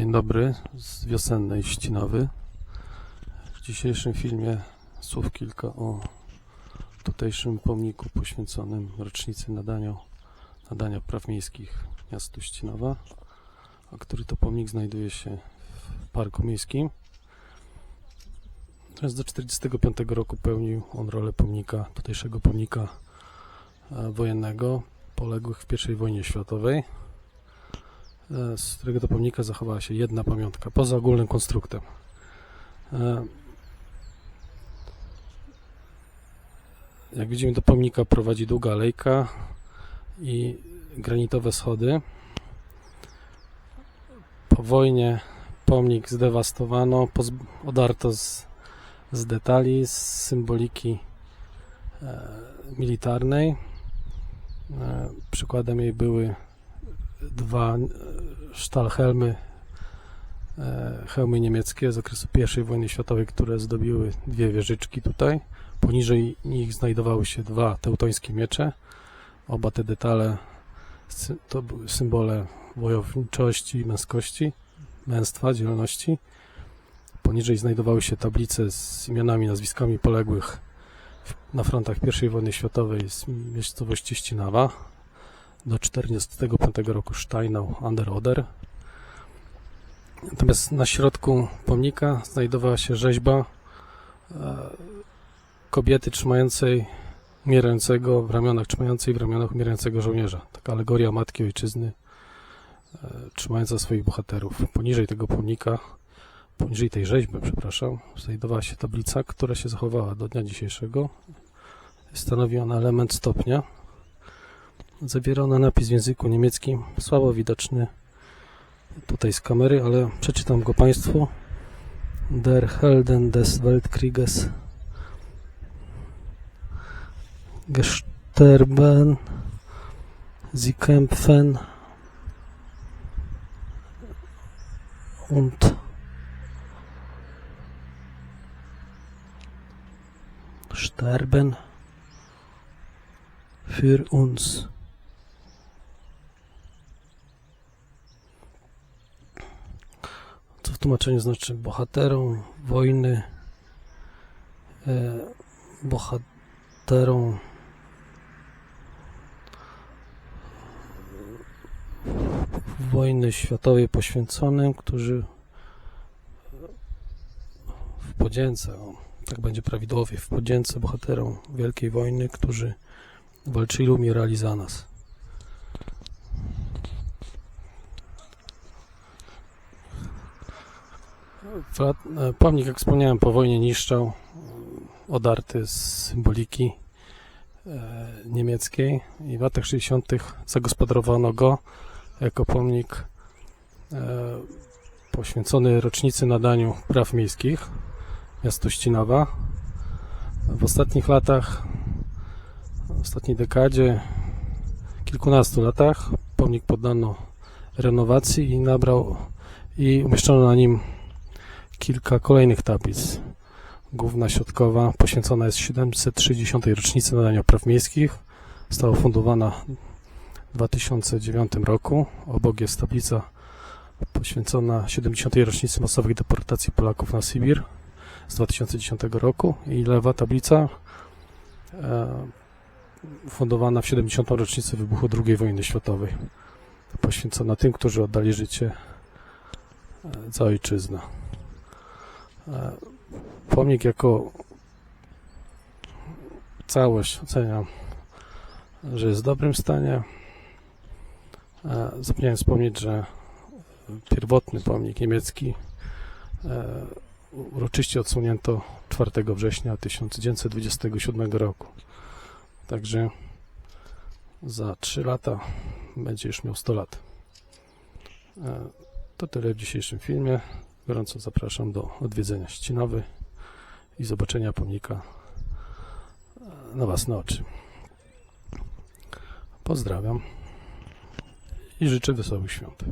Dzień dobry z wiosennej Ścinowy. W dzisiejszym filmie słów kilka o tutejszym pomniku poświęconym rocznicy nadania, nadania praw miejskich miastu Ścinowa, a który to pomnik znajduje się w Parku Miejskim. Teraz do 1945 roku pełnił on rolę pomnika, tutejszego pomnika e, wojennego poległych w I wojnie światowej z którego to pomnika zachowała się jedna pamiątka, poza ogólnym konstruktem. E, Jak widzimy, do pomnika prowadzi długa alejka i granitowe schody. Po wojnie pomnik zdewastowano, odarto z, z detali, z symboliki e, militarnej. E, przykładem jej były dwa e, sztalhelmy, e, hełmy niemieckie z okresu I wojny światowej, które zdobiły dwie wieżyczki tutaj. Poniżej nich znajdowały się dwa teutońskie miecze. Oba te detale to były symbole wojowniczości, męskości, męstwa, dzielności. Poniżej znajdowały się tablice z imionami, nazwiskami poległych na frontach I wojny światowej z miejscowości Ścinawa do 1945 roku Steinau an der Oder. Natomiast na środku pomnika znajdowała się rzeźba e, kobiety trzymającej umierającego w ramionach, trzymającej w ramionach umierającego żołnierza. Taka alegoria Matki Ojczyzny e, trzymająca swoich bohaterów. Poniżej tego pomnika, poniżej tej rzeźby, przepraszam, znajdowała się tablica, która się zachowała do dnia dzisiejszego. Stanowi ona element stopnia. Zawiera ona napis w języku niemieckim, słabo widoczny tutaj z kamery, ale przeczytam go Państwu. Der Helden des Weltkrieges gesterben, sie kämpfen und sterben für uns. Co w tłumaczeniu znaczy bohaterom wojny, e, bohaterom wojny światowej poświęconym, którzy w podzięce, o, tak będzie prawidłowie, w podzięce bohaterom Wielkiej Wojny, którzy walczyli, umierali za nas. Fra- e, Pomnik, jak wspomniałem, po wojnie niszczał, e, odarty z symboliki e, niemieckiej i w latach 60. zagospodarowano go jako pomnik e, poświęcony rocznicy nadaniu praw miejskich miastu Ścinawa. W ostatnich latach, w ostatniej dekadzie, kilkunastu latach pomnik poddano renowacji i nabrał i umieszczono na nim kilka kolejnych tablic. Główna środkowa poświęcona jest 730. rocznicy nadania praw miejskich. Została ufundowana w 2009 roku. Obok jest tablica poświęcona 70. rocznicy masowych deportacji Polaków na Sybir z 2010 roku i lewa tablica e, ufundowana w 70. rocznicę wybuchu II wojny światowej poświęcona tym, którzy oddali życie e, za ojczyznę. E, Pomnik jako całość oceniam, że jest w dobrym stanie. E, Zapomniałem wspomnieć, że pierwotny pomnik niemiecki e, uroczyście odsunięto 4 września 1927 roku. Także za 3 lata będzie już miał 100 lat. To tyle w dzisiejszym filmie. Gorąco zapraszam do odwiedzenia Ścinowy i zobaczenia pomnika na własne oczy. Pozdrawiam i życzę wesołych świąt.